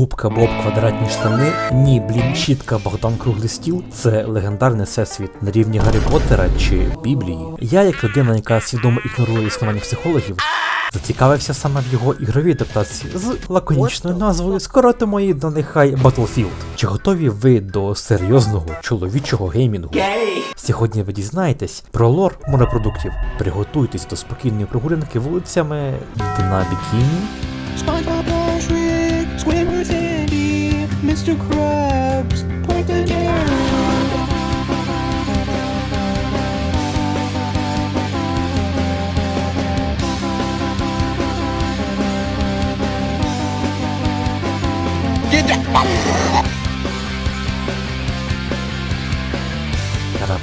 Губка Боб квадратні штани, ні, блін, щітка Богдан Круглий стіл це легендарний всесвіт на рівні Гаррі Поттера чи Біблії. Я, як людина, яка свідомо ігнорує існування психологів, зацікавився саме в його ігровій адаптації з лаконічною назвою скоротимо її до нехай Battlefield. Чи готові ви до серйозного чоловічого геймінгу? Сьогодні ви дізнаєтесь про лор морепродуктів. Приготуйтесь до спокійної прогулянки вулицями Дна Бікіні, to cry.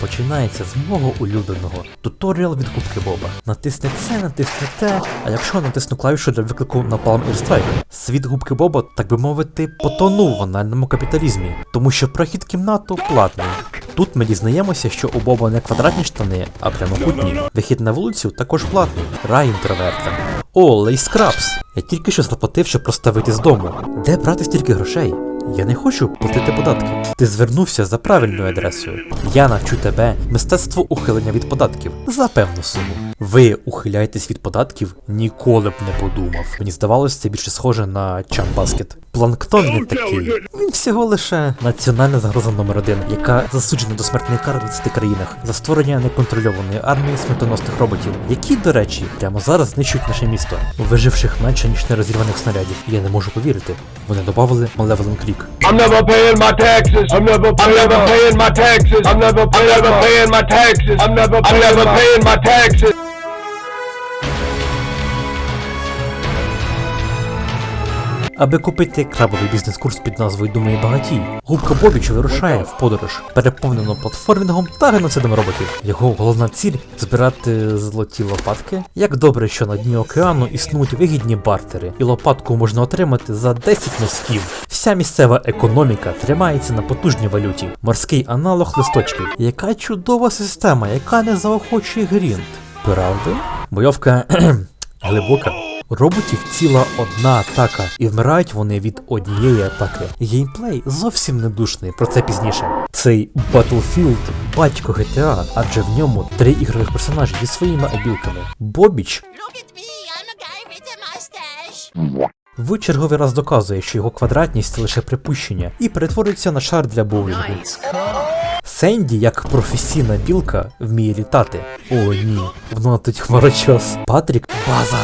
Починається з мого улюбленого туторіал від Губки Боба. Натисни це, натисни те, а якщо натисну клавішу для виклику на Palm Air Strike, світ Губки Боба, так би мовити, потонув в анальному капіталізмі, тому що прохід кімнату платний. Тут ми дізнаємося, що у Боба не квадратні штани, а прямокутні. Вихід на вулицю також платний. Рай інтроверта. О, Лейс! Я тільки що заплатив, щоб просто вийти з дому. Де брати стільки грошей? Я не хочу платити податки. Ти звернувся за правильною адресою. Я навчу тебе мистецтву ухилення від податків за певну суму. Ви ухиляєтесь від податків? Ніколи б не подумав. Мені здавалося, це більше схоже на чамбаскет. Планктон не такий. Він всього лише національна загроза номер один, яка засуджена до смертної кари в 20 країнах за створення неконтрольованої армії смертоносних роботів, які, до речі, прямо зараз знищують наше місто, виживших менше ніж нерозірваних снарядів. Я не можу повірити. Вони додавали Malevolent Creek. I'm never paying my taxes. I'm never, I'm never paying my taxes. I'm never, I'm never paying my taxes. I'm never, I'm never paying my taxes. Аби купити крабовий бізнес-курс під назвою Думає багатій, губка Бобіч вирушає в подорож, переповнену платформінгом та геноцидом роботів. Його головна ціль збирати золоті лопатки. Як добре, що на дні океану існують вигідні бартери, і лопатку можна отримати за 10 носків. Вся місцева економіка тримається на потужній валюті. Морський аналог листочків. Яка чудова система, яка не заохочує грінт. Правда? Бойовка глибока. У роботів ціла одна атака, і вмирають вони від однієї атаки. Геймплей зовсім не душний, про це пізніше. Цей Battlefield батько GTA, адже в ньому три ігрових персонажі зі своїми абілками. Бобіч Look at me, I'm a guy with a mustache. в черговий раз доказує, що його квадратність це лише припущення, і перетворюється на шар для боулінгу. Сенді, як професійна білка, вміє літати. О, ні, воно тут хмарочос. Патрік база.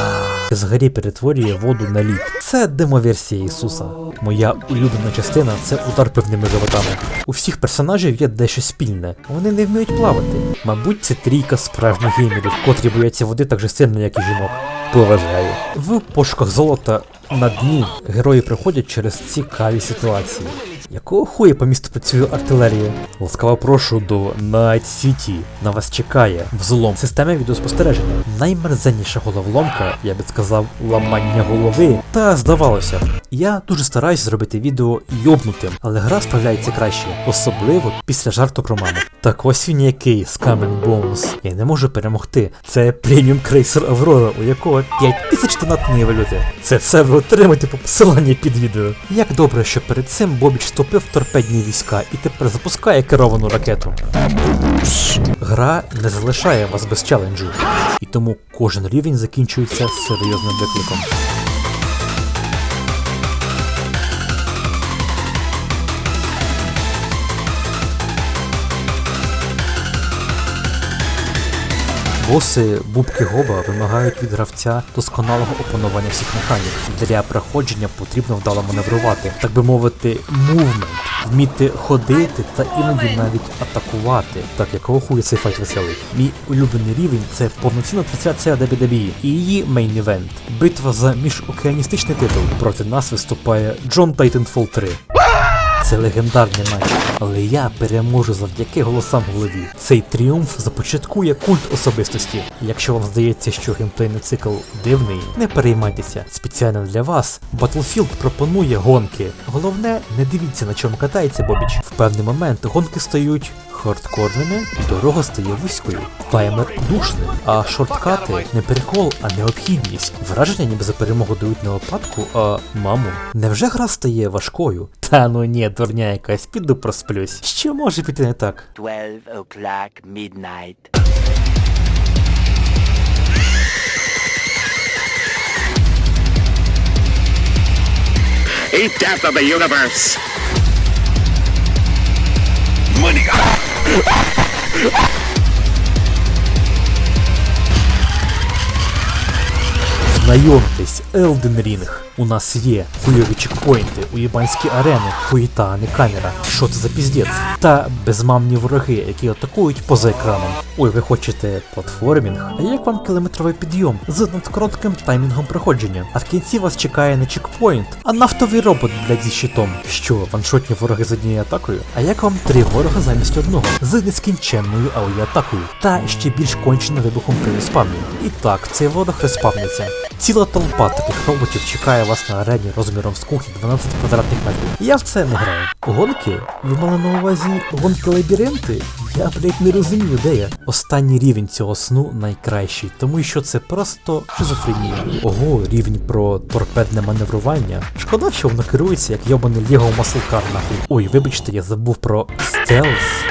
З перетворює воду на лід. Це демоверсія Ісуса. Моя улюблена частина це удар певними животами. У всіх персонажів є дещо спільне. Вони не вміють плавати. Мабуть, це трійка справжніх геймерів, котрі бояться води так же сильно, як і жінок. Поважаю. В пошуках золота на дні герої приходять через цікаві ситуації. Якого хуя по місту працює артилерія? Ласкаво прошу до Night City. На вас чекає взлом системи відеоспостереження. Наймерзенніша головоломка, я би сказав, ламання голови. Та здавалося, я дуже стараюсь зробити відео йобнутим, але гра справляється краще, особливо після жарту про маму. Так ось він який Scam and Bones. Я не можу перемогти. Це преміум крейсер Аврора, у якого 5000 донатної валюти. Це все ви отримаєте по посиланні під відео. Як добре, що перед цим Бобіч вступив в торпедні війська і тепер запускає керовану ракету. Гра не залишає вас без челенджу, і тому кожен рівень закінчується серйозним викликом. Боси Бубки Гоба вимагають від гравця досконалого опанування всіх механік. Для проходження потрібно вдало маневрувати, так би мовити, мувмент, вміти ходити та іноді навіть атакувати. Так якого хуя цей файт веселий. Мій улюблений рівень це повноцінна трансляція WWE і її мейн-івент. Битва за міжокеаністичний титул. Проти нас виступає Джон Тайтенфол 3. Це легендарний матч, але я переможу завдяки голосам голові. Цей тріумф започаткує культ особистості. Якщо вам здається, що геймплейний цикл дивний, не переймайтеся. Спеціально для вас Battlefield пропонує гонки. Головне, не дивіться на чому катається Бобіч. В певний момент гонки стають хардкорними, дорога стає вузькою, таймер душним, а шорткати не прикол, а необхідність. Враження ніби за перемогу дають не лопатку, а маму. Невже гра стає важкою? Та ну ні, дурня якась, піду просплюсь. Що може піти не так? 12 o'clock midnight. Eighth death of the universe. Знайомтесь, Elden Ring. У нас є хуйові чекпоінти, уєбанські арени, хуїта, а не камера. Що це за піздець? Та безмамні вороги, які атакують поза екраном. Ой, ви хочете платформінг? А як вам кілометровий підйом з надкоротким таймінгом проходження? А в кінці вас чекає не чекпоінт, а нафтовий робот, блядь, зі щитом. Що, ваншотні вороги з однією атакою? А як вам три ворога замість одного? З нескінченною ауї-атакою. Та ще більш конченим вибухом при респавні. І так, цей ворог респавниться. Ціла толпа таких роботів чекає вас на арені розміром з кухні 12 квадратних метрів. Я в це не граю. Гонки? Ви мали на увазі гонки лабіринти? Я, блять, не розумію, де я. Останній рівень цього сну найкращий, тому що це просто шизофренія. Ого, рівень про торпедне маневрування. Шкода, що воно керується як йобаний Лего маслкар нахуй. Ой, вибачте, я забув про стелс.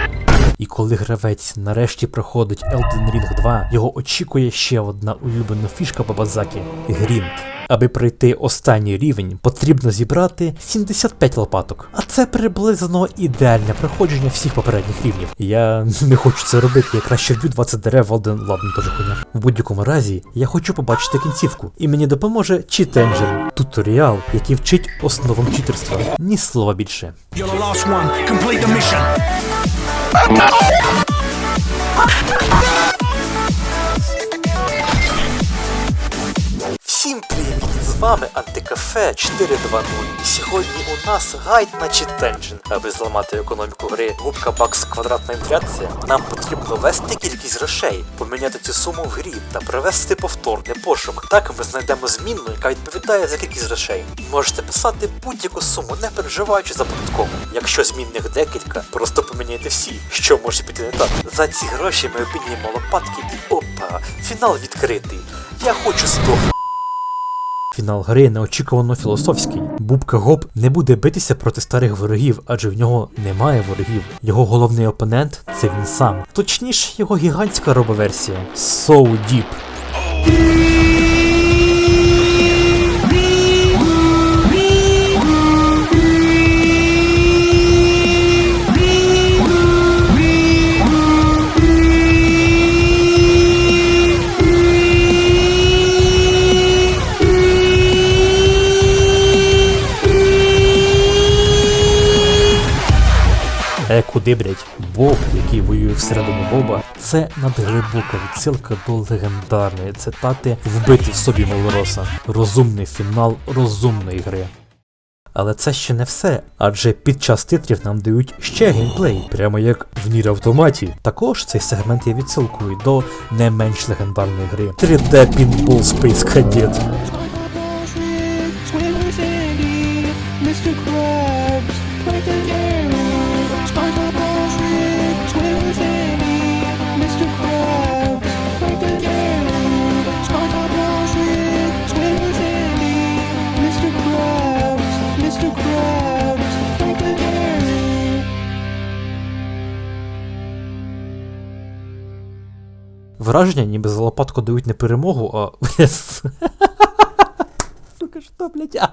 І коли гравець нарешті проходить Elden Ring 2, його очікує ще одна улюблена фішка Бабазакі Грінт. Аби пройти останній рівень, потрібно зібрати 75 лопаток. А це приблизно ідеальне проходження всіх попередніх рівнів. Я не хочу це робити, я краще вб'ю 20 дерев в один ладно теж хуйня. В будь-якому разі я хочу побачити кінцівку, і мені допоможе Cheat Engine, туторіал, який вчить основам читерства. Ні слова більше. You're the last one. Complete the mission. Всім привіт! З вами Антикафе 420. І сьогодні у нас гайд на читенджин. Аби зламати економіку гри губка бакс квадратна інфляція, нам потрібно ввести кількість грошей, поміняти цю суму в грі та провести повторний пошук. Так ми знайдемо змінну, яка відповідає за кількість грошей. Можете писати будь-яку суму, не переживаючи за податкову. Якщо змінних декілька, просто поміняйте всі, що може піти не так. За ці гроші ми обмінюємо лопатки і опа, фінал відкритий. Я хочу 100 Фінал гри неочікувано філософський. Бубка Гоп не буде битися проти старих ворогів, адже в нього немає ворогів. Його головний опонент це він сам. Точніше, його гігантська робоверсія So Deep. Е, куди, блять? Боб, який воює всередині Боба, це надглибока відсилка до легендарної цитати Вбити в собі Малороса. Розумний фінал розумної гри. Але це ще не все, адже під час титрів нам дають ще геймплей, прямо як в Нір Автоматі. Також цей сегмент є відсилкою до не менш легендарної гри 3D Pinball Space Cadet. Враження, ніби за лопатку дають не перемогу, а. Сука, що, блядь?